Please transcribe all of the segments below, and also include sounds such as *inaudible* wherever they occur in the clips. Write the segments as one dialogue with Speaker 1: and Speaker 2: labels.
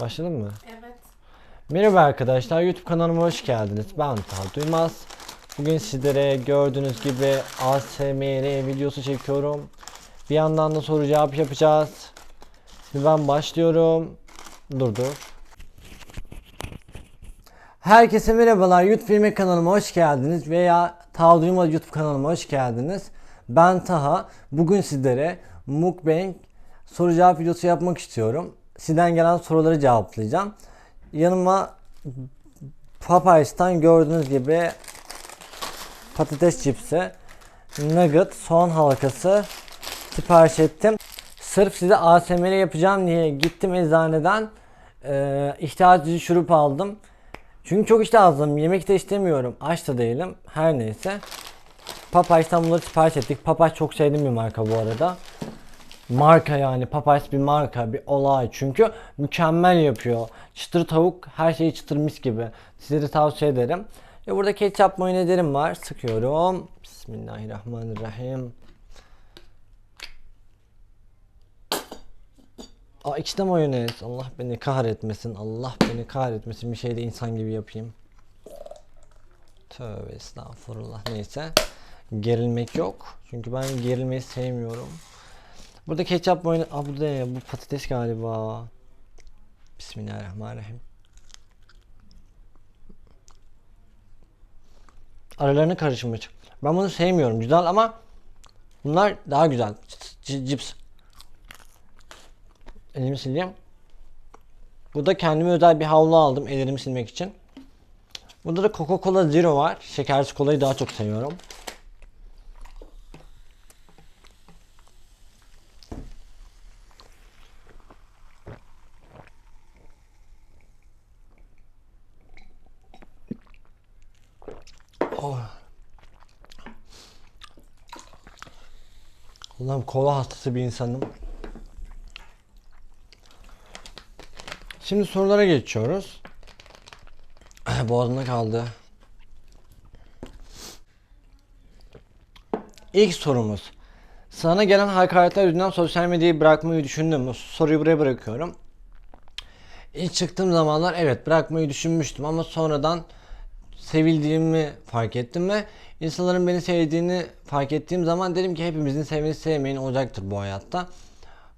Speaker 1: Başladın mı?
Speaker 2: Evet.
Speaker 1: Merhaba arkadaşlar, YouTube kanalıma hoş geldiniz. Ben Taha Duymaz. Bugün sizlere gördüğünüz gibi ASMR videosu çekiyorum. Bir yandan da soru cevap yapacağız. Şimdi ben başlıyorum. Dur dur. Herkese merhabalar. YouTube Filmi kanalıma hoş geldiniz veya Taha Duymaz YouTube kanalıma hoş geldiniz. Ben Taha. Bugün sizlere mukbang soru cevap videosu yapmak istiyorum. Sizden gelen soruları cevaplayacağım. Yanıma Popeyes'tan gördüğünüz gibi patates cipsi, nugget, soğan halkası sipariş ettim. Sırf size ASMR yapacağım diye gittim eczaneden e, ihtiyaç şurup aldım. Çünkü çok iştahlıyım. Yemek de istemiyorum. Aç da değilim. Her neyse. Popeyes'tan bunları sipariş ettik. Popeyes çok sevdiğim bir marka bu arada. Marka yani Popeyes bir marka bir olay çünkü mükemmel yapıyor. Çıtır tavuk her şeyi çıtır mis gibi. Size de tavsiye ederim. Ve burada ketçap mayonezlerim var. Sıkıyorum. Bismillahirrahmanirrahim. Aa ikisi de mayonez. Allah beni kahretmesin. Allah beni kahretmesin. Bir şey de insan gibi yapayım. Tövbe estağfurullah. Neyse. Gerilmek yok. Çünkü ben gerilmeyi sevmiyorum. Burada ketçap mayonez... Aa bu ne? Bu patates galiba. Bismillahirrahmanirrahim. Aralarını karışmış. Ben bunu sevmiyorum. Güzel ama bunlar daha güzel. C- cips. Elimi sileyim. Burada kendime özel bir havlu aldım ellerimi silmek için. Burada da Coca-Cola Zero var. Şekersiz kolayı daha çok seviyorum. Allah'ım kola hastası bir insanım. Şimdi sorulara geçiyoruz. *clears throat* Boğazımda kaldı. İlk sorumuz. Sana gelen hakaretler yüzünden sosyal medyayı bırakmayı düşündün mü? Soruyu buraya bırakıyorum. İlk çıktığım zamanlar evet bırakmayı düşünmüştüm ama sonradan sevildiğimi fark ettim ve insanların beni sevdiğini fark ettiğim zaman dedim ki hepimizin sevmeni sevmeyin olacaktır bu hayatta.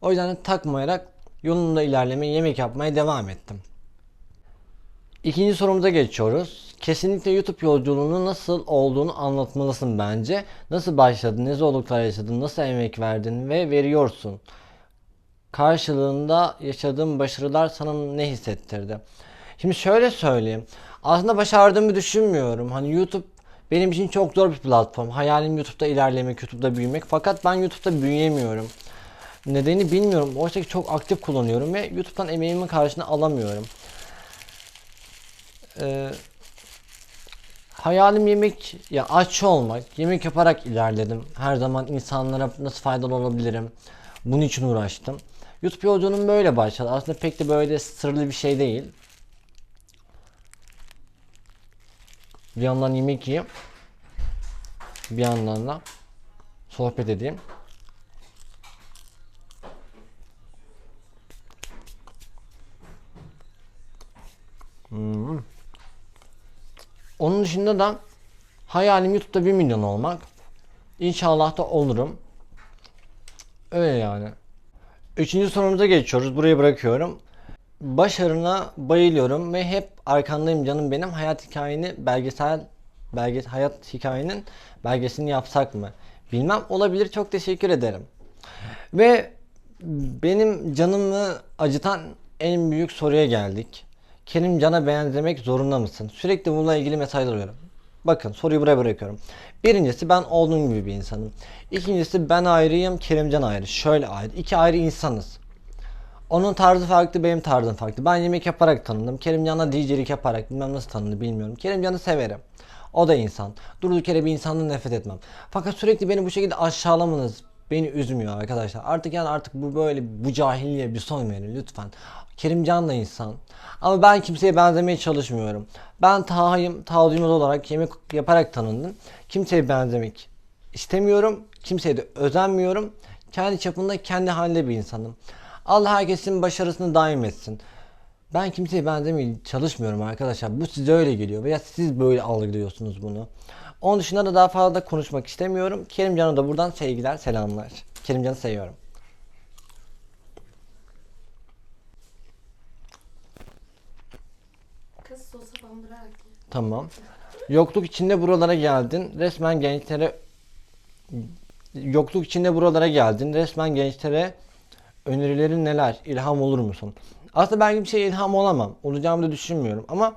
Speaker 1: O yüzden de takmayarak yolunda ilerlemeye, yemek yapmaya devam ettim. İkinci sorumuza geçiyoruz. Kesinlikle YouTube yolculuğunu nasıl olduğunu anlatmalısın bence. Nasıl başladın, ne zorluklar yaşadın, nasıl emek verdin ve veriyorsun. Karşılığında yaşadığın başarılar sana ne hissettirdi? Şimdi şöyle söyleyeyim. Aslında başardığımı düşünmüyorum. Hani YouTube benim için çok zor bir platform. Hayalim YouTube'da ilerlemek, YouTube'da büyümek. Fakat ben YouTube'da büyüyemiyorum. Nedeni bilmiyorum. Oysa ki çok aktif kullanıyorum ve YouTube'dan emeğimin karşılığını alamıyorum. Ee, hayalim yemek, ya aç olmak, yemek yaparak ilerledim. Her zaman insanlara nasıl faydalı olabilirim? Bunun için uğraştım. YouTube yolculuğum böyle başladı. Aslında pek de böyle sırlı bir şey değil. Bir yandan yemek yiyeyim. Bir yandan da sohbet edeyim. Hmm. Onun dışında da hayalim YouTube'da 1 milyon olmak. İnşallah da olurum. Öyle yani. Üçüncü sorumuza geçiyoruz. Buraya bırakıyorum. Başarına bayılıyorum ve hep arkandayım canım benim. Hayat hikayeni belgesel belge hayat hikayenin belgesini yapsak mı? Bilmem olabilir. Çok teşekkür ederim. Ve benim canımı acıtan en büyük soruya geldik. Kerim Can'a benzemek zorunda mısın? Sürekli bununla ilgili mesaj alıyorum. Bakın soruyu buraya bırakıyorum. Birincisi ben olduğum gibi bir insanım. İkincisi ben ayrıyım, Kerimcan ayrı. Şöyle ayrı. İki ayrı insanız. Onun tarzı farklı, benim tarzım farklı. Ben yemek yaparak tanındım. Kerimcan'la DJ'lik yaparak bilmem nasıl tanındı bilmiyorum. Kerimcan'ı severim. O da insan. Durduk yere bir insandan nefret etmem. Fakat sürekli beni bu şekilde aşağılamanız beni üzmüyor arkadaşlar. Artık yani artık bu böyle bu cahilliğe bir son verin lütfen. Kerimcan da insan. Ama ben kimseye benzemeye çalışmıyorum. Ben Taha'yım, Taha Duymaz olarak yemek yaparak tanındım. Kimseye benzemek istemiyorum. Kimseye de özenmiyorum. Kendi çapında kendi halinde bir insanım. Allah herkesin başarısını daim etsin. Ben kimseye benzemeye çalışmıyorum arkadaşlar. Bu size öyle geliyor veya siz böyle algılıyorsunuz bunu. Onun dışında da daha fazla da konuşmak istemiyorum. Kerimcan'a da buradan sevgiler, selamlar. Kerimcan'ı seviyorum.
Speaker 2: Kız sosa bandırarak.
Speaker 1: Tamam. Yokluk içinde buralara geldin. Resmen gençlere yokluk içinde buralara geldin. Resmen gençlere önerilerin neler? İlham olur musun? Aslında ben kimseye ilham olamam. Olacağımı da düşünmüyorum ama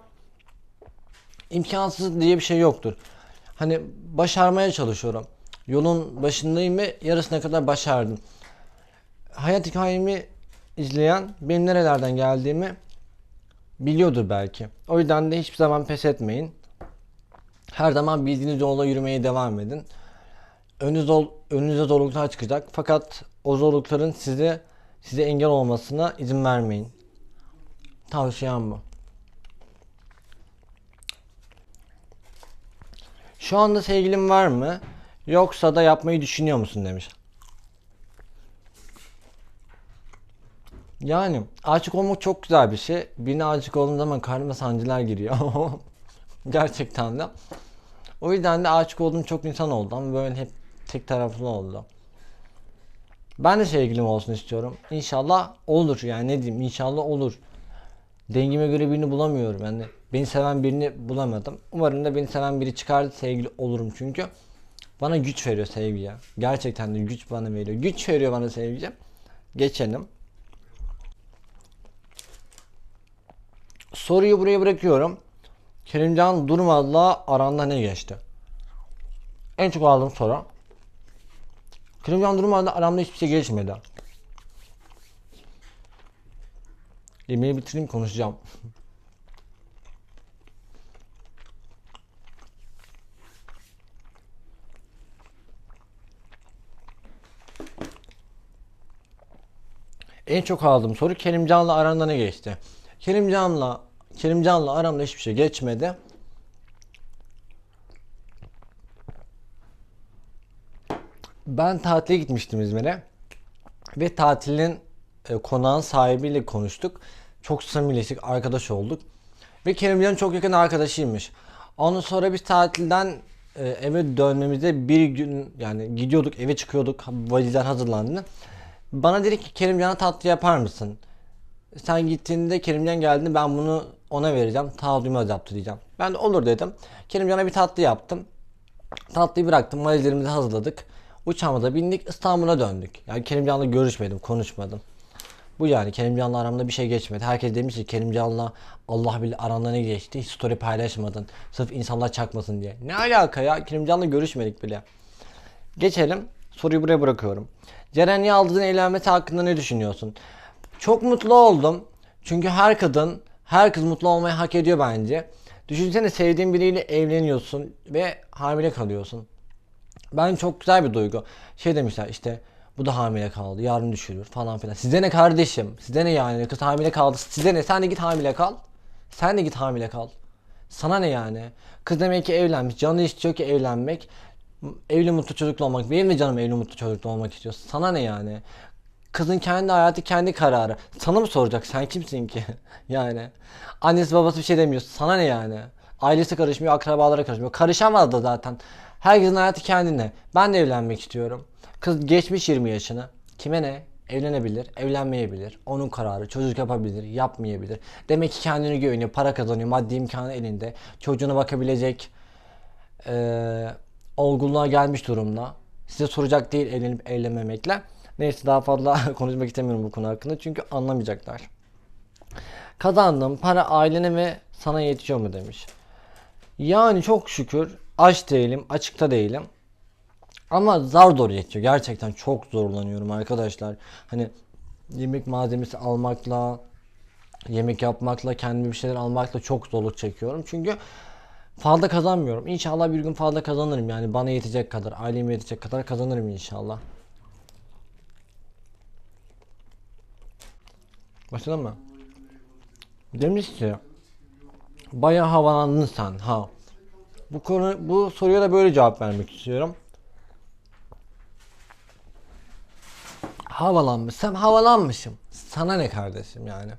Speaker 1: imkansız diye bir şey yoktur. Hani başarmaya çalışıyorum. Yolun başındayım ve yarısına kadar başardım. Hayat hikayemi izleyen benim nerelerden geldiğimi biliyordur belki. O yüzden de hiçbir zaman pes etmeyin. Her zaman bildiğiniz yolda yürümeye devam edin. Önünüze, önünüze zorluklar çıkacak. Fakat o zorlukların size size engel olmasına izin vermeyin. Tavsiyem bu. Şu anda sevgilin var mı? Yoksa da yapmayı düşünüyor musun demiş. Yani aşık olmak çok güzel bir şey. Birine aşık olduğum zaman karnıma sancılar giriyor. *laughs* Gerçekten de. O yüzden de aşık olduğum çok insan oldu ama böyle hep tek taraflı oldu. Ben de sevgilim olsun istiyorum. İnşallah olur yani ne diyeyim inşallah olur. Dengime göre birini bulamıyorum yani. Beni seven birini bulamadım. Umarım da beni seven biri çıkar sevgili olurum çünkü. Bana güç veriyor sevgi ya. Gerçekten de güç bana veriyor. Güç veriyor bana sevgi. Geçelim. Soruyu buraya bırakıyorum. Kerimcan Durmaz'la aranda ne geçti? En çok aldığım soru. Kerimcan Durmaz'la aramda hiçbir şey geçmedi. Yemeği bitireyim konuşacağım. En çok aldığım soru Kerimcan'la aranda ne geçti? Kerimcan'la Kerimcan'la aramda hiçbir şey geçmedi. Ben tatile gitmiştim İzmir'e. Ve tatilin e, konağın sahibiyle konuştuk. Çok samimileştik, arkadaş olduk. Ve Kerimcan'ın çok yakın arkadaşıymış. Ondan sonra biz tatilden e, eve dönmemizde bir gün yani gidiyorduk eve çıkıyorduk valizler hazırlandı. Bana dedi ki Kerimcan'a tatlı yapar mısın? Sen gittiğinde Kerimcan geldiğinde ben bunu ona vereceğim. Ta duymaz yaptı diyeceğim. Ben de olur dedim. Kerimcan'a bir tatlı yaptım. Tatlıyı bıraktım. Valizlerimizi hazırladık. Uçağımıza bindik. İstanbul'a döndük. Yani Kerimcan'la görüşmedim, konuşmadım. Bu yani Kerimcan'la aramda bir şey geçmedi. Herkes demiş ki Kerimcan'la Allah bilir aranda ne geçti. Hiç story paylaşmadın. Sırf insanlar çakmasın diye. Ne alaka ya? Kerimcan'la görüşmedik bile. Geçelim. Soruyu buraya bırakıyorum. Ceren Yaldız'ın evlenmesi hakkında ne düşünüyorsun? Çok mutlu oldum. Çünkü her kadın, her kız mutlu olmayı hak ediyor bence. Düşünsene sevdiğin biriyle evleniyorsun ve hamile kalıyorsun. Ben çok güzel bir duygu. Şey demişler işte bu da hamile kaldı yarın düşürür falan filan. Size ne kardeşim? Size ne yani? Kız hamile kaldı. Size ne? Sen de git hamile kal. Sen de git hamile kal. Sana ne yani? Kız demek ki evlenmiş. Canı istiyor ki evlenmek. Evli mutlu çocuklu olmak. Benim de canım evli mutlu çocuklu olmak istiyor. Sana ne yani? Kızın kendi hayatı kendi kararı. Sana mı soracak? Sen kimsin ki? *laughs* yani. Annesi babası bir şey demiyor. Sana ne yani? Ailesi karışmıyor, akrabalara karışmıyor. Karışamaz da zaten. Herkesin hayatı kendine. Ben de evlenmek istiyorum. Kız geçmiş 20 yaşını. Kime ne? Evlenebilir, evlenmeyebilir. Onun kararı. Çocuk yapabilir, yapmayabilir. Demek ki kendini güveniyor, para kazanıyor, maddi imkanı elinde. Çocuğuna bakabilecek eee olgunluğa gelmiş durumda. Size soracak değil evlenip evlenmemekle. Neyse daha fazla *laughs* konuşmak istemiyorum bu konu hakkında çünkü anlamayacaklar. Kazandığım para ailene ve sana yetiyor mu demiş. Yani çok şükür aç değilim, açıkta değilim. Ama zar zor yetiyor. Gerçekten çok zorlanıyorum arkadaşlar. Hani yemek malzemesi almakla, yemek yapmakla, kendime bir şeyler almakla çok zorluk çekiyorum. Çünkü fazla kazanmıyorum. İnşallah bir gün fazla kazanırım. Yani bana yetecek kadar, aileme yetecek kadar kazanırım inşallah. Başladın mı? Demiş ki Bayağı havalandın sen ha. Bu konu bu soruya da böyle cevap vermek istiyorum. Havalanmışsam havalanmışım. Sana ne kardeşim yani?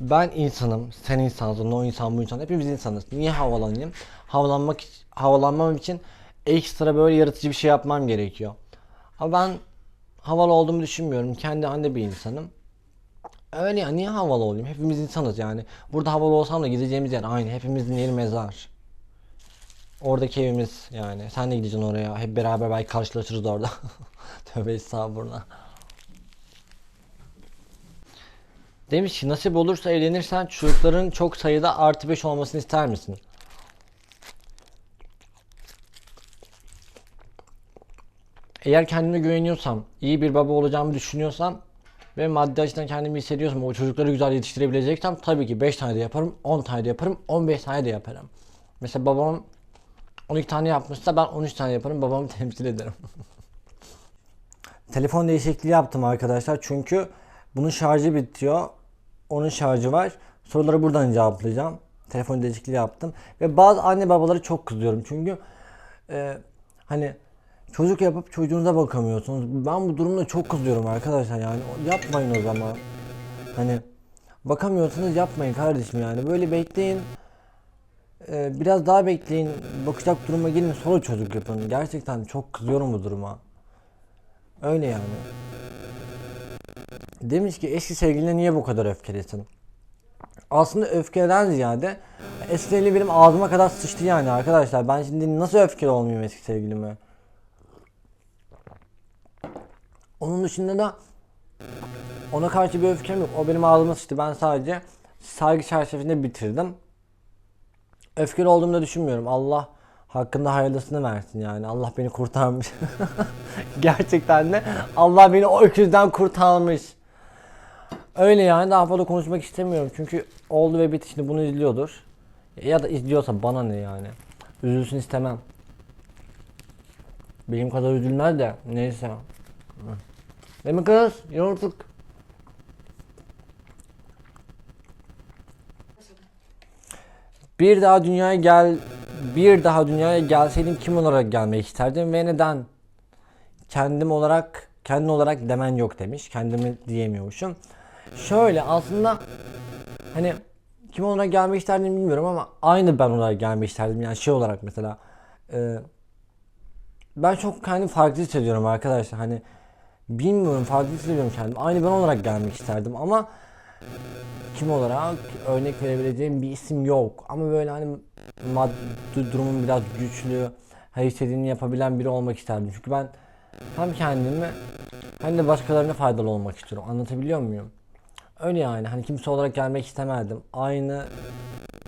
Speaker 1: Ben insanım, sen insansın, o insan, bu insan. Hepimiz insanız. Niye havalanayım? Havalanmak, havalanmam için ekstra böyle yaratıcı bir şey yapmam gerekiyor. Ama ben havalı olduğumu düşünmüyorum. Kendi halinde bir insanım. Öyle ya niye havalı olayım? Hepimiz insanız yani. Burada havalı olsam da gideceğimiz yer aynı. Hepimizin yeri mezar. Oradaki evimiz yani. Sen de gideceksin oraya. Hep beraber belki karşılaşırız orada. *laughs* Tövbe estağfurullah. Demiş ki nasip olursa evlenirsen çocukların çok sayıda artı 5 olmasını ister misin? Eğer kendime güveniyorsam, iyi bir baba olacağımı düşünüyorsam ve maddi açıdan kendimi hissediyorsam, o çocukları güzel yetiştirebileceksem tabii ki 5 tane de yaparım, 10 tane de yaparım, 15 tane de yaparım. Mesela babam 12 tane yapmışsa ben 13 tane yaparım, babamı *laughs* temsil ederim. Telefon değişikliği yaptım arkadaşlar çünkü bunun şarjı bitiyor. Onun şarjı var. Soruları buradan cevaplayacağım. Telefon değişikliği yaptım. Ve bazı anne babaları çok kızıyorum çünkü e, hani çocuk yapıp çocuğunuza bakamıyorsunuz. Ben bu durumda çok kızıyorum arkadaşlar yani yapmayın o zaman. Hani bakamıyorsanız yapmayın kardeşim yani böyle bekleyin. E, biraz daha bekleyin. Bakacak duruma gelin sonra çocuk yapın. Gerçekten çok kızıyorum bu duruma. Öyle yani. Demiş ki eski sevgiline niye bu kadar öfkelisin? Aslında öfkeden ziyade eski sevgili benim ağzıma kadar sıçtı yani arkadaşlar. Ben şimdi nasıl öfkeli olmayayım eski sevgilime? Onun dışında da ona karşı bir öfkem yok. O benim ağzıma sıçtı. Ben sadece saygı çerçevesinde bitirdim. Öfkeli olduğumu da düşünmüyorum. Allah hakkında hayırlısını versin yani. Allah beni kurtarmış. *laughs* Gerçekten de Allah beni o öküzden kurtarmış. Öyle yani daha fazla konuşmak istemiyorum çünkü oldu ve bitti şimdi bunu izliyordur. Ya da izliyorsa bana ne yani. Üzülsün istemem. Benim kadar üzülmez de neyse. Değil mi kız? Yortuk. Bir daha dünyaya gel bir daha dünyaya gelseydim kim olarak gelmek isterdim ve neden? Kendim olarak kendim olarak demen yok demiş. Kendimi diyemiyormuşum. Şöyle aslında hani kim olarak gelmek isterdim bilmiyorum ama aynı ben olarak gelmek isterdim. Yani şey olarak mesela e, ben çok kendimi farklı hissediyorum arkadaşlar. Hani bilmiyorum farklı hissediyorum kendimi. Aynı ben olarak gelmek isterdim ama kim olarak örnek verebileceğim bir isim yok. Ama böyle hani maddi durumum biraz güçlü, her istediğini yapabilen biri olmak isterdim. Çünkü ben hem kendimi hem de başkalarına faydalı olmak istiyorum. Anlatabiliyor muyum? Öyle yani hani kimse olarak gelmek istemezdim. Aynı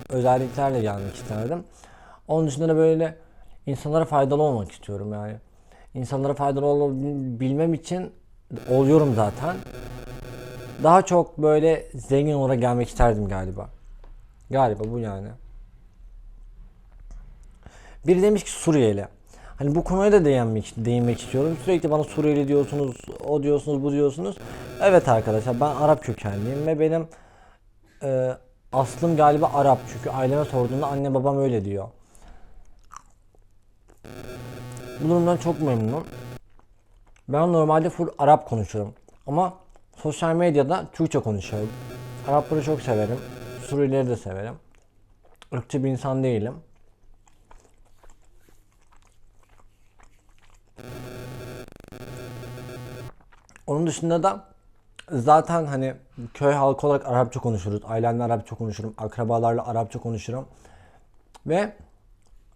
Speaker 1: özelliklerle gelmek isterdim. Onun dışında da böyle insanlara faydalı olmak istiyorum yani. İnsanlara faydalı olabilmem için oluyorum zaten. Daha çok böyle zengin olarak gelmek isterdim galiba. Galiba bu yani. Biri demiş ki Suriyeli. Hani bu konuya da değinmek, değinmek istiyorum. Sürekli bana Suriyeli diyorsunuz, o diyorsunuz, bu diyorsunuz. Evet arkadaşlar ben Arap kökenliyim ve benim e, aslım galiba Arap. Çünkü aileme sorduğumda anne babam öyle diyor. Bu durumdan çok memnunum. Ben normalde full Arap konuşuyorum. Ama sosyal medyada Türkçe konuşuyorum. Arapları çok severim. Suriyelileri de severim. Irkçı bir insan değilim. Onun dışında da zaten hani köy halkı olarak Arapça konuşuruz. Ailemle Arapça konuşurum. Akrabalarla Arapça konuşurum. Ve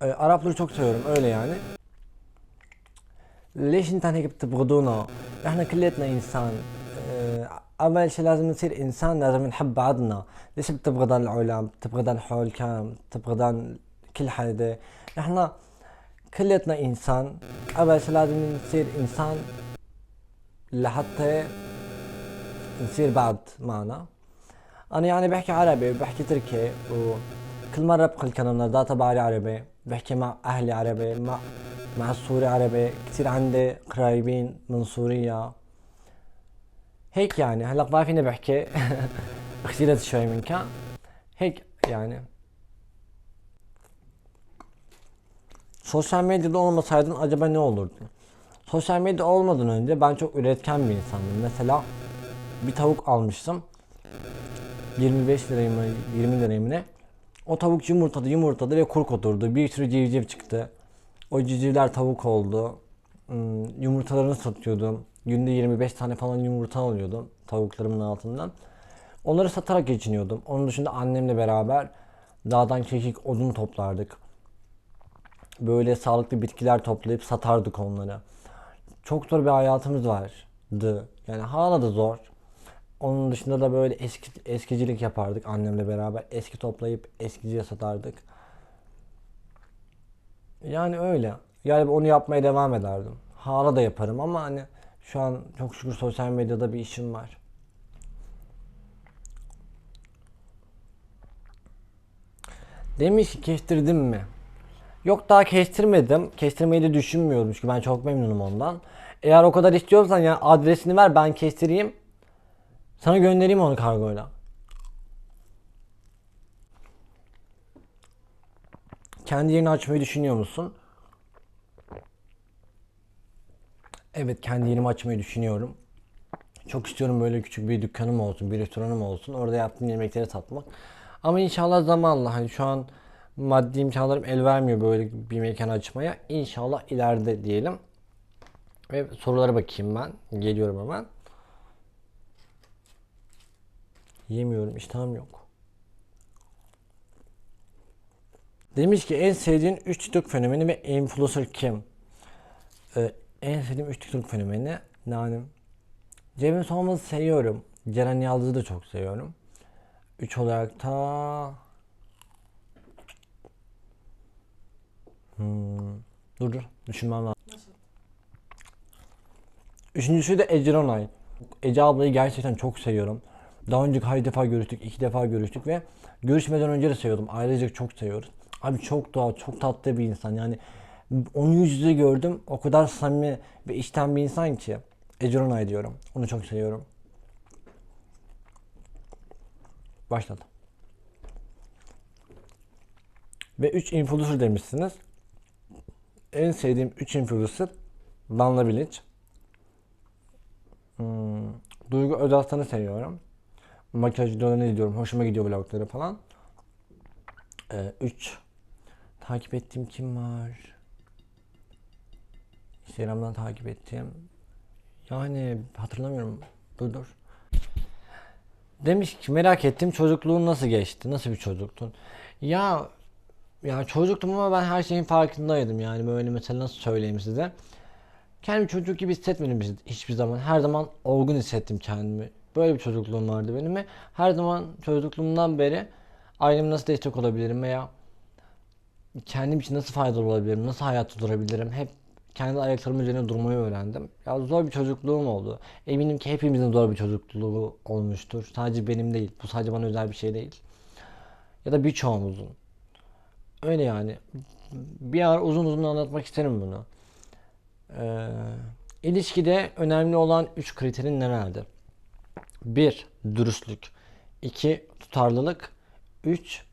Speaker 1: e, Arapları çok seviyorum öyle yani. ليش انت هيك بتبغضونا؟ إحنا كلياتنا انسان. آه، اول شيء لازم نصير انسان لازم نحب بعضنا. ليش بتبغضن العلم بتبغضن حولكم بتبغضن كل حدا. إحنا كلياتنا انسان. اول شيء لازم نصير انسان لحتى نصير بعض معنا. أنا يعني بحكي عربي وبحكي تركي وكل مرة بدخل كندا تبعي عربي. بحكي مع أهلي عربي مع مع السوري عربي كتير عندي قرايبين من سوريا هيك يعني هلا ما فيني بحكي اختلت شوي من كان هيك yani *laughs* Sosyal medyada olmasaydın acaba ne olurdu? Sosyal medya olmadan önce ben çok üretken bir insandım. Mesela bir tavuk almıştım. 25 liraya mı 20 liraya mı ne? O tavuk yumurtadı yumurtadı ve kurk oturdu. Bir sürü civciv çıktı. O civcivler tavuk oldu. Hmm, yumurtalarını satıyordum. Günde 25 tane falan yumurta alıyordum tavuklarımın altından. Onları satarak geçiniyordum. Onun dışında annemle beraber dağdan kekik odun toplardık. Böyle sağlıklı bitkiler toplayıp satardık onları. Çok zor bir hayatımız vardı. Yani hala da zor. Onun dışında da böyle eski eskicilik yapardık annemle beraber. Eski toplayıp eskiciye satardık. Yani öyle. Yani onu yapmaya devam ederdim. Hala da yaparım ama hani şu an çok şükür sosyal medyada bir işim var. Demiş ki kestirdim mi? Yok daha kestirmedim. Kestirmeyi de düşünmüyorum çünkü ben çok memnunum ondan. Eğer o kadar istiyorsan yani adresini ver ben kestireyim. Sana göndereyim onu kargoyla. Kendi yerini açmayı düşünüyor musun? Evet kendi yerimi açmayı düşünüyorum. Çok istiyorum böyle küçük bir dükkanım olsun, bir restoranım olsun. Orada yaptığım yemekleri satmak. Ama inşallah zamanla hani şu an maddi imkanlarım el vermiyor böyle bir mekan açmaya. İnşallah ileride diyelim. Ve sorulara bakayım ben. Geliyorum hemen. Yemiyorum, iştahım yok. Demiş ki en sevdiğin 3 TikTok fenomeni ve influencer kim? Ee, en sevdiğim 3 TikTok fenomeni yani Cemil Solmaz'ı seviyorum. Ceren Yaldız'ı da çok seviyorum. 3 olarak da hmm, dur dur düşünmem lazım. Üçüncüsü de Ece Ronay. Ece ablayı gerçekten çok seviyorum. Daha önce kaç defa görüştük, iki defa görüştük ve görüşmeden önce de seviyordum. Ailecek çok seviyoruz. Abi çok doğal, çok tatlı bir insan. Yani onu yüz yüze gördüm. O kadar samimi ve içten bir insan ki. Ece Ronay diyorum. Onu çok seviyorum. Başladı. Ve 3 influencer demişsiniz. En sevdiğim 3 influencer Danla Bilic. Hmm, Duygu Özaslan'ı seviyorum. Makyaj videolarını izliyorum. Hoşuma gidiyor vlogları falan. 3 Takip ettiğim kim var? Instagram'dan takip ettiğim. Yani hatırlamıyorum. Dur dur. Demiş ki merak ettim çocukluğun nasıl geçti? Nasıl bir çocuktun? Ya ya çocuktum ama ben her şeyin farkındaydım yani böyle mesela nasıl söyleyeyim size. Kendimi çocuk gibi hissetmedim hiç- hiçbir zaman. Her zaman olgun hissettim kendimi. Böyle bir çocukluğum vardı benim her zaman çocukluğumdan beri aileme nasıl destek olabilirim veya kendim için nasıl faydalı olabilirim, nasıl hayatta durabilirim hep kendi ayaklarımın üzerine durmayı öğrendim. Ya zor bir çocukluğum oldu. Eminim ki hepimizin zor bir çocukluğu olmuştur. Sadece benim değil. Bu sadece bana özel bir şey değil. Ya da birçoğumuzun. Öyle yani. Bir ara uzun uzun anlatmak isterim bunu. Ee, ilişkide önemli olan 3 kriterin nelerdir? 1. Dürüstlük 2. Tutarlılık 3.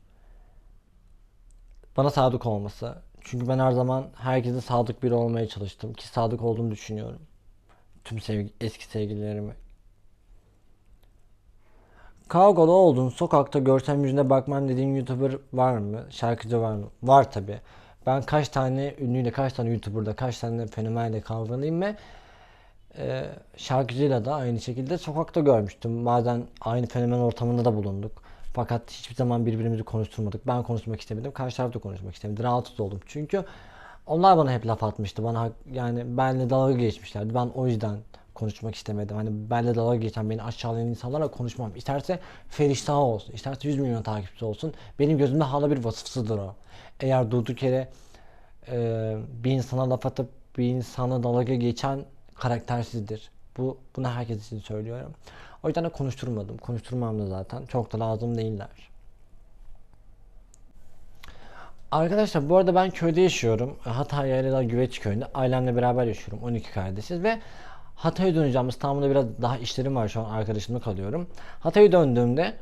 Speaker 1: Bana sadık olması. Çünkü ben her zaman herkese sadık biri olmaya çalıştım. Ki sadık olduğumu düşünüyorum. Tüm sevgi, eski sevgililerime. Kavgalı oldun, sokakta görsem yüzüne bakmam dediğin YouTuber var mı? Şarkıcı var mı? Var tabi. Ben kaç tane ünlüyle, kaç tane YouTuber'da, kaç tane fenomenle kavgalıyım ve e, şarkıcıyla da aynı şekilde sokakta görmüştüm. Bazen aynı fenomen ortamında da bulunduk. Fakat hiçbir zaman birbirimizi konuşturmadık. Ben konuşmak istemedim. Karşı taraf da konuşmak istemedi. Rahatsız oldum. Çünkü onlar bana hep laf atmıştı. Bana yani benle dalga geçmişlerdi. Ben o yüzden konuşmak istemedim. Hani benle dalga geçen, beni aşağılayan insanlarla konuşmam. İsterse Feriştah olsun, isterse 100 milyon takipçisi olsun. Benim gözümde hala bir vasıfsızdır o. Eğer durduk yere e, bir insana laf atıp bir insana dalga geçen karaktersizdir. Bu bunu herkes için söylüyorum. O yüzden de konuşturmadım. Konuşturmam da zaten. Çok da lazım değiller. Arkadaşlar bu arada ben köyde yaşıyorum. Hatay Yaylada Güveç köyünde. Ailemle beraber yaşıyorum. 12 kardeşiz ve Hatay'a döneceğim. İstanbul'da biraz daha işlerim var şu an. Arkadaşımla kalıyorum. Hatay'a döndüğümde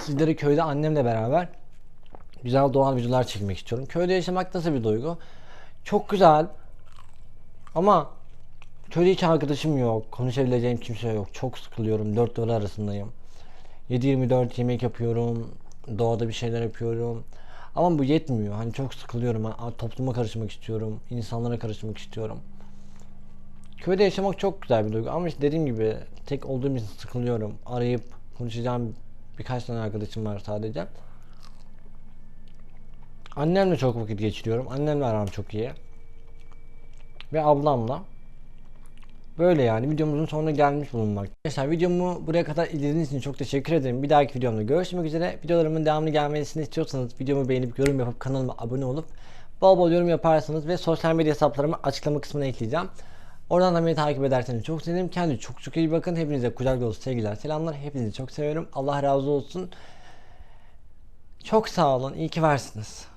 Speaker 1: sizleri köyde annemle beraber güzel doğal videolar çekmek istiyorum. Köyde yaşamak nasıl bir duygu? Çok güzel. Ama köyde hiç arkadaşım yok. Konuşabileceğim kimse yok. Çok sıkılıyorum. Dört duvar arasındayım. 7-24 yemek yapıyorum. Doğada bir şeyler yapıyorum. Ama bu yetmiyor. Hani çok sıkılıyorum. Topluma karışmak istiyorum. insanlara karışmak istiyorum. Köyde yaşamak çok güzel bir duygu ama işte dediğim gibi tek olduğum için sıkılıyorum. Arayıp konuşacağım birkaç tane arkadaşım var sadece. Annemle çok vakit geçiriyorum. Annemle aram çok iyi. Ve ablamla. Böyle yani videomuzun sonuna gelmiş bulunmak. Arkadaşlar videomu buraya kadar izlediğiniz için çok teşekkür ederim. Bir dahaki videomda görüşmek üzere. Videolarımın devamlı gelmesini istiyorsanız videomu beğenip yorum yapıp kanalıma abone olup bol bol yorum yaparsanız ve sosyal medya hesaplarımı açıklama kısmına ekleyeceğim. Oradan da beni takip ederseniz çok sevinirim. Kendinize çok çok iyi bakın. Hepinize kucak dolusu sevgiler, selamlar. Hepinizi çok seviyorum. Allah razı olsun. Çok sağ olun. İyi ki varsınız.